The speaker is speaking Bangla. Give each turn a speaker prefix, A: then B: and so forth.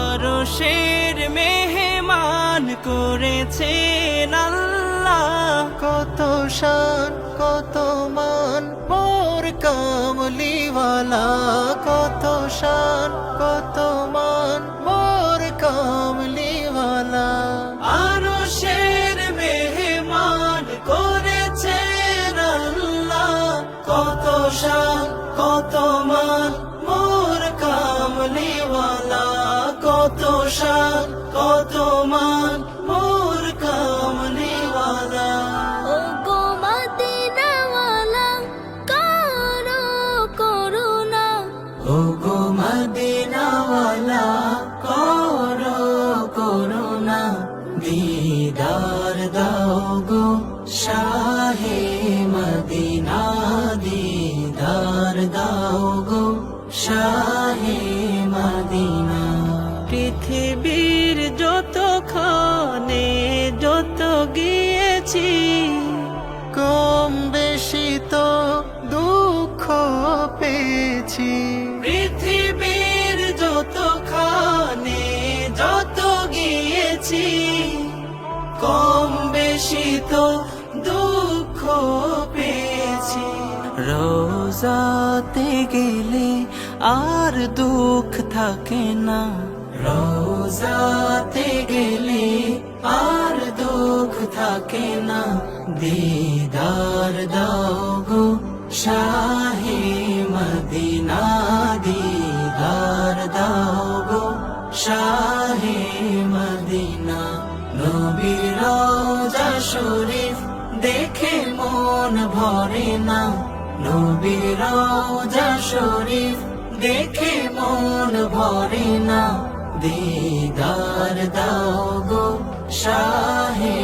A: আরশের মেহমান করেছেন আল্লাহ কত শান কত কামলিওয়ালা কত শান, কত মান, মোর কামলিওয়ালা। আরশের মেহমান করেছেন আল্লাহ। কত শান, কত মান, মোর কামলিওয়ালা। কত শান, কত মান পৃথিবীর যত খানে যত গিয়েছি, কম বেশি তো দুঃখ পেয়েছি। পৃথিবীর যত খানে যত গিয়েছি, কম বেশি তো দুঃখ পেয়েছি। রোজাতে গেলে আর দুঃখ থাকে না। রোজাতে গেলে আর দুঃখ থাকে না। দিদার দাও গো শাহে মদিনা, দিদার দাও গো শাহে মদিনা। নবীর রওজা শরীফ দেখে মন ভরে না। নবীর রওজা শরীফ দেখে মন ভরে না। দিদার দাও গো শাহে